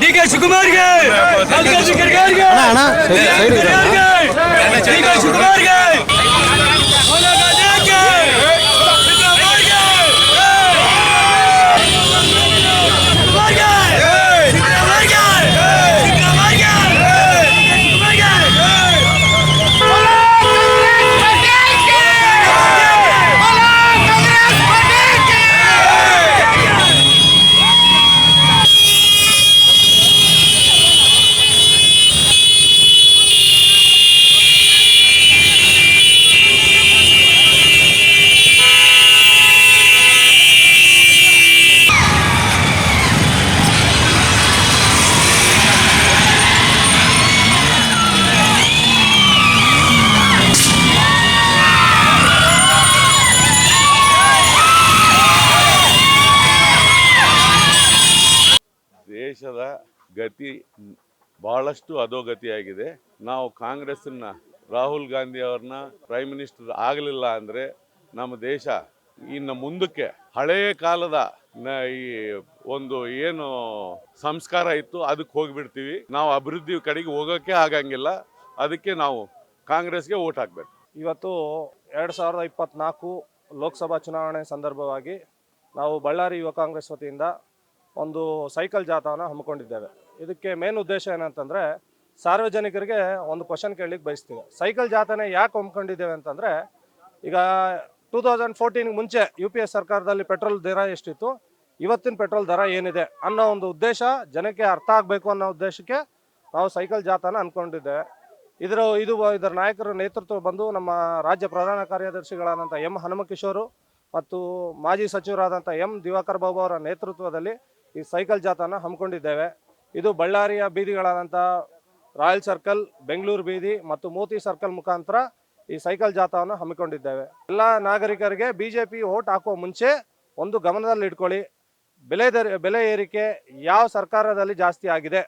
D K சுகுமார்கள் சுகுமார்கள் ದೇಶದ ಗತಿ ಬಹಳಷ್ಟು ಅಧೋಗತಿಯಾಗಿದೆ. ನಾವು ಕಾಂಗ್ರೆಸ್ನ ರಾಹುಲ್ ಗಾಂಧಿ ಅವ್ರನ್ನ ಪ್ರೈಮ್ ಮಿನಿಸ್ಟರ್ ಆಗಲಿಲ್ಲ ಅಂದರೆ ನಮ್ಮ ದೇಶ ಇನ್ನು ಮುಂದಕ್ಕೆ ಹಳೆಯ ಕಾಲದ ಈ ಒಂದು ಏನು ಸಂಸ್ಕಾರ ಇತ್ತು ಅದಕ್ಕೆ ಹೋಗಿಬಿಡ್ತೀವಿ. ನಾವು ಅಭಿವೃದ್ಧಿ ಕಡೆಗೆ ಹೋಗೋಕ್ಕೆ ಆಗಂಗಿಲ್ಲ. ಅದಕ್ಕೆ ನಾವು ಕಾಂಗ್ರೆಸ್ಗೆ ಓಟ್ ಹಾಕ್ಬೇಕು. ಇವತ್ತು ಎರಡು ಸಾವಿರದ ಇಪ್ಪತ್ನಾಲ್ಕು ಲೋಕಸಭಾ ಚುನಾವಣೆ ಸಂದರ್ಭವಾಗಿ ನಾವು ಬಳ್ಳಾರಿ ಯುವ ಕಾಂಗ್ರೆಸ್ ವತಿಯಿಂದ ಒಂದು ಸೈಕಲ್ ಜಾಥಾವನ್ನು ಹಮ್ಮಿಕೊಂಡಿದ್ದೇವೆ. ಇದಕ್ಕೆ ಮೇನ್ ಉದ್ದೇಶ ಏನಂತಂದರೆ ಸಾರ್ವಜನಿಕರಿಗೆ ಒಂದು ಕ್ವಶನ್ ಕೇಳಲಿಕ್ಕೆ ಬಯಸ್ತೀವಿ. ಸೈಕಲ್ ಜಾಥಾನೇ ಯಾಕೆ ಹಮ್ಮಿಕೊಂಡಿದ್ದೇವೆ ಅಂತಂದರೆ ಈಗ ಟೂ ತೌಸಂಡ್ ಫೋರ್ಟೀನ್ಗೆ ಮುಂಚೆ ಯು ಪಿ ಎಸ್ ಸರ್ಕಾರದಲ್ಲಿ ಪೆಟ್ರೋಲ್ ದರ ಎಷ್ಟಿತ್ತು, ಇವತ್ತಿನ ಪೆಟ್ರೋಲ್ ದರ ಏನಿದೆ ಅನ್ನೋ ಒಂದು ಉದ್ದೇಶ ಜನಕ್ಕೆ ಅರ್ಥ ಆಗಬೇಕು ಅನ್ನೋ ಉದ್ದೇಶಕ್ಕೆ ನಾವು ಸೈಕಲ್ ಜಾಥಾನ ಅಂದ್ಕೊಂಡಿದ್ದೇವೆ ಇದರ, ಇದು ಇದರ ನಾಯಕರ ನೇತೃತ್ವ ಬಂದು ನಮ್ಮ ರಾಜ್ಯ ಪ್ರಧಾನ ಕಾರ್ಯದರ್ಶಿಗಳಾದಂಥ ಎಂ ಹನುಮಕಿಶೋರು ಮತ್ತು ಮಾಜಿ ಸಚಿವರಾದಂಥ ಎಂ ದಿವಾಕರ್ ಬಾಬು ಅವರ ನೇತೃತ್ವದಲ್ಲಿ ಈ ಸೈಕಲ್ ಜಾಥಾನ ಹಮ್ಮಿಕೊಂಡಿದ್ದೇವೆ. ಇದು ಬಳ್ಳಾರಿಯ ಬೀದಿಗಳಾದಂಥ ರಾಯಲ್ ಸರ್ಕಲ್, ಬೆಂಗಳೂರು ಬೀದಿ ಮತ್ತು ಮೋತಿ ಸರ್ಕಲ್ ಮುಖಾಂತರ ಈ ಸೈಕಲ್ ಜಾಥಾವನ್ನು ಹಮ್ಮಿಕೊಂಡಿದ್ದೇವೆ. ಎಲ್ಲ ನಾಗರಿಕರಿಗೆ ಬಿ ಜೆ ಪಿ ಓಟ್ ಹಾಕುವ ಮುಂಚೆ ಒಂದು ಗಮನದಲ್ಲಿ ಇಟ್ಕೊಳ್ಳಿ. ಬೆಲೆ ದರ, ಬೆಲೆ ಏರಿಕೆ ಯಾವ ಸರ್ಕಾರದಲ್ಲಿ ಜಾಸ್ತಿ ಆಗಿದೆ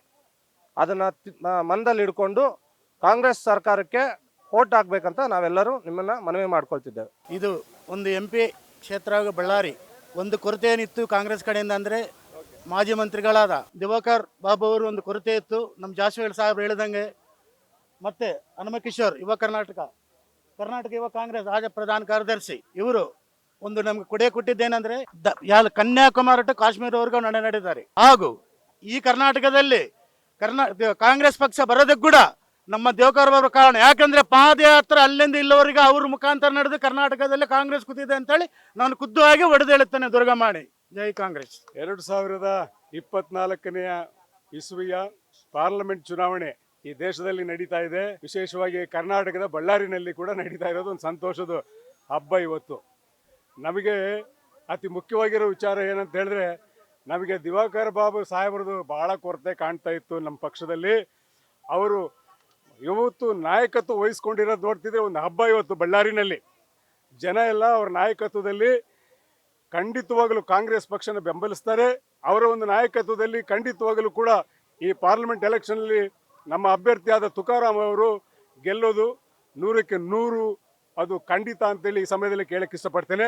ಅದನ್ನು ಮನದಲ್ಲಿ ಇಟ್ಕೊಂಡು ಕಾಂಗ್ರೆಸ್ ಸರ್ಕಾರಕ್ಕೆ ಓಟ್ ಹಾಕಬೇಕಂತ ನಾವೆಲ್ಲರೂ ನಿಮ್ಮನ್ನು ಮನವಿ ಮಾಡ್ಕೊಳ್ತಿದ್ದೇವೆ. ಇದು ಒಂದು ಎಂ ಪಿ ಕ್ಷೇತ್ರ ಬಳ್ಳಾರಿ ಒಂದು ಕೊರತೆ ಏನಿತ್ತು ಕಾಂಗ್ರೆಸ್ ಕಡೆಯಿಂದ ಅಂದರೆ ಮಾಜಿ ಮಂತ್ರಿಗಳಾದ ದಿವಾಕರ್ ಬಾಬು ಅವರು ಒಂದು ಕೊರತೆ ಇತ್ತು. ನಮ್ಮ ಜಾಸ್ವೇಲ್ ಸಾಹೇಬ್ರು ಹೇಳಿದಂಗೆ ಮತ್ತೆ ಹನುಮಕಿಶೋರ್ ಯುವ ಕರ್ನಾಟಕ. ಕರ್ನಾಟಕ ಯುವ ಕಾಂಗ್ರೆಸ್ ರಾಜ್ಯ ಪ್ರಧಾನ ಕಾರ್ಯದರ್ಶಿ, ಇವರು ಒಂದು ನಮ್ಗೆ ಕೊಡೆ ಕೊಟ್ಟಿದ್ದೇನೆಂದ್ರೆ ಯಾಲ್ ಕನ್ಯಾಕುಮಾರಿ ಟು ಕಾಶ್ಮೀರವರೆಗೂ ನಡೆ ನಡೆದಿದ್ದಾರೆ. ಹಾಗೂ ಈ ಕರ್ನಾಟಕದಲ್ಲಿ ಕರ್ನಾ ಕಾಂಗ್ರೆಸ್ ಪಕ್ಷ ಬರೋದಕ್ಕೆ ಕೂಡ ನಮ್ಮ ದೇವಕರ್ ಬಾಬು ಕಾರಣ. ಯಾಕಂದ್ರೆ ಪಾದಯಾತ್ರ ಅಲ್ಲಿಂದ ಇಲ್ಲವರೆಗೆ ಅವ್ರ ಮುಖಾಂತರ ನಡೆದು ಕರ್ನಾಟಕದಲ್ಲಿ ಕಾಂಗ್ರೆಸ್ ಕೂತಿದೆ ಅಂತೇಳಿ ನಾನು ಖುದ್ದು ಆಗಿ ಹೊಡೆದೇಳುತ್ತೇನೆ ದುರ್ಗಮಾಣಿ ಜೈ ಕಾಂಗ್ರೆಸ್. ಎರಡು ಸಾವಿರದ ಇಪ್ಪತ್ನಾಲ್ಕನೆಯ ಇಸುವಿಯ ಪಾರ್ಲಿಮೆಂಟ್ ಚುನಾವಣೆ ಈ ದೇಶದಲ್ಲಿ ನಡೀತಾ ಇದೆ. ವಿಶೇಷವಾಗಿ ಕರ್ನಾಟಕದ ಬಳ್ಳಾರಿನಲ್ಲಿ ಕೂಡ ನಡೀತಾ ಇರೋದು ಒಂದು ಸಂತೋಷದ ಹಬ್ಬ ಇವತ್ತು. ನಮಗೆ ಅತಿ ಮುಖ್ಯವಾಗಿರೋ ವಿಚಾರ ಏನಂತ ಹೇಳಿದ್ರೆ, ನಮಗೆ ದಿವಾಕರ್ ಬಾಬು ಸಾಹೇಬ್ರದ್ದು ಬಹಳ ಕೊರತೆ ಕಾಣ್ತಾ ಇತ್ತು ನಮ್ಮ ಪಕ್ಷದಲ್ಲಿ. ಅವರು ಇವತ್ತು ನಾಯಕತ್ವ ವಹಿಸ್ಕೊಂಡಿರೋದು ನೋಡ್ತಿದ್ರೆ ಒಂದು ಹಬ್ಬ ಇವತ್ತು ಬಳ್ಳಾರಿನಲ್ಲಿ. ಜನ ಎಲ್ಲ ಅವ್ರ ನಾಯಕತ್ವದಲ್ಲಿ ಖಂಡಿತವಾಗಲೂ ಕಾಂಗ್ರೆಸ್ ಪಕ್ಷನ ಬೆಂಬಲಿಸ್ತಾರೆ. ಅವರ ಒಂದು ನಾಯಕತ್ವದಲ್ಲಿ ಖಂಡಿತವಾಗಲೂ ಕೂಡ ಈ ಪಾರ್ಲಿಮೆಂಟ್ ಎಲೆಕ್ಷನಲ್ಲಿ ನಮ್ಮ ಅಭ್ಯರ್ಥಿಯಾದ ತುಕಾರಾಮ್ ಅವರು ಗೆಲ್ಲೋದು ನೂರಕ್ಕೆ ನೂರು. ಅದು ಖಂಡಿತ ಅಂತೇಳಿ ಈ ಸಮಯದಲ್ಲಿ ಕೇಳಕ್ಕೆ ಇಷ್ಟಪಡ್ತೇನೆ.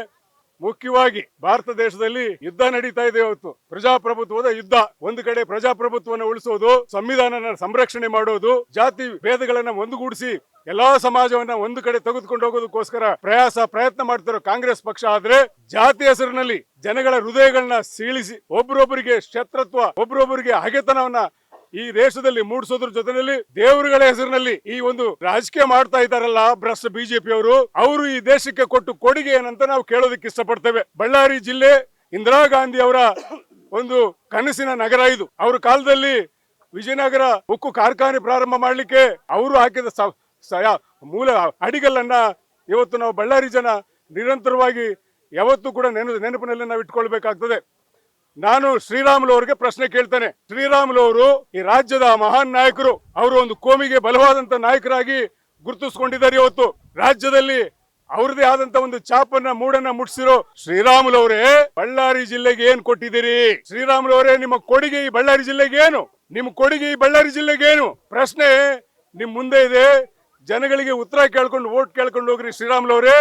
ಮುಖ್ಯವಾಗಿ ಭಾರತ ದೇಶದಲ್ಲಿ ಯುದ್ಧ ನಡೀತಾ ಇದೆ ಇವತ್ತು ಪ್ರಜಾಪ್ರಭುತ್ವದ ಯುದ್ಧ. ಒಂದು ಕಡೆ ಪ್ರಜಾಪ್ರಭುತ್ವವನ್ನು ಉಳಿಸೋದು, ಸಂವಿಧಾನನ ಸಂರಕ್ಷಣೆ ಮಾಡೋದು, ಜಾತಿ ಭೇದಗಳನ್ನ ಒಂದುಗೂಡಿಸಿ ಎಲ್ಲಾ ಸಮಾಜವನ್ನ ಒಂದು ಕಡೆ ತೆಗೆದುಕೊಂಡು ಹೋಗೋದಕ್ಕೋಸ್ಕರ ಪ್ರಯಾಸ, ಪ್ರಯತ್ನ ಮಾಡ್ತಿರೋ ಕಾಂಗ್ರೆಸ್ ಪಕ್ಷ ಆದ್ರೆ ಜಾತಿ ಹೆಸರಿನಲ್ಲಿ ಜನಗಳ ಹೃದಯಗಳನ್ನ ಸೀಳಿಸಿ ಒಬ್ರೊಬ್ಬರಿಗೆ ಶತ್ರುತ್ವ ಒಬ್ರೊಬ್ಬರಿಗೆ ಹಗೆತನವನ್ನ ಈ ದೇಶದಲ್ಲಿ ಮೂಡಿಸೋದ್ರ ಜೊತೆಯಲ್ಲಿ ದೇವರುಗಳ ಹೆಸರಿನಲ್ಲಿ ಈ ಒಂದು ರಾಜಕೀಯ ಮಾಡ್ತಾ ಇದ್ದಾರಲ್ಲ ಭ್ರಷ್ಟ ಬಿಜೆಪಿ ಅವರು ಅವರು ಈ ದೇಶಕ್ಕೆ ಕೊಟ್ಟು ಕೊಡುಗೆ ಏನಂತ ನಾವು ಕೇಳೋದಕ್ಕೆ ಇಷ್ಟಪಡ್ತೇವೆ. ಬಳ್ಳಾರಿ ಜಿಲ್ಲೆ ಇಂದಿರಾ ಗಾಂಧಿ ಅವರ ಒಂದು ಕನಸಿನ ನಗರ ಇದು. ಅವ್ರ ಕಾಲದಲ್ಲಿ ವಿಜಯನಗರ ಉಕ್ಕು ಕಾರ್ಖಾನೆ ಪ್ರಾರಂಭ ಮಾಡಲಿಕ್ಕೆ ಅವರು ಹಾಕಿದ ಮೂಲ ಅಡಿಗಲ್ಲನ್ನ ಇವತ್ತು ನಾವು ಬಳ್ಳಾರಿ ಜನ ನಿರಂತರವಾಗಿ ಯಾವತ್ತೂ ಕೂಡ ನೆನ ನೆನಪಿನಲ್ಲಿ ನಾವು ಇಟ್ಕೊಳ್ಬೇಕಾಗ್ತದೆ ನಾನು ಶ್ರೀರಾಮುಲು ಅವರಿಗೆ ಪ್ರಶ್ನೆ ಕೇಳ್ತೇನೆ. ಶ್ರೀರಾಮುಲು ಅವರು ಈ ರಾಜ್ಯದ ಮಹಾನ್ ನಾಯಕರು. ಅವರು ಒಂದು ಕೋಮಿಗೆ ಬಲವಾದಂತ ನಾಯಕರಾಗಿ ಗುರುತಿಸ್ಕೊಂಡಿದ್ದಾರೆ ಇವತ್ತು. ರಾಜ್ಯದಲ್ಲಿ ಅವ್ರದೇ ಆದಂತ ಒಂದು ಚಾಪನ್ನ ಮೂಡನ್ನ ಮುಟ್ಸಿರೋ ಶ್ರೀರಾಮುಲು ಅವರೇ ಬಳ್ಳಾರಿ ಜಿಲ್ಲೆಗೆ ಏನ್ ಕೊಟ್ಟಿದ್ದೀರಿ? ಶ್ರೀರಾಮುಲು ಅವರೇ, ನಿಮ್ಮ ಕೊಡುಗೆ ಈ ಬಳ್ಳಾರಿ ಜಿಲ್ಲೆಗೆ ಏನು? ನಿಮ್ಮ ಕೊಡುಗೆ ಈ ಬಳ್ಳಾರಿ ಜಿಲ್ಲೆಗೆ ಏನು? ಪ್ರಶ್ನೆ ನಿಮ್ ಮುಂದೆ ಇದೆ. ಜನಗಳಿಗೆ ಉತ್ತರ ಕೇಳ್ಕೊಂಡು ಓಟ್ ಕೇಳ್ಕೊಂಡು ಹೋಗ್ರಿ ಶ್ರೀರಾಮುಲು ಅವರೇ.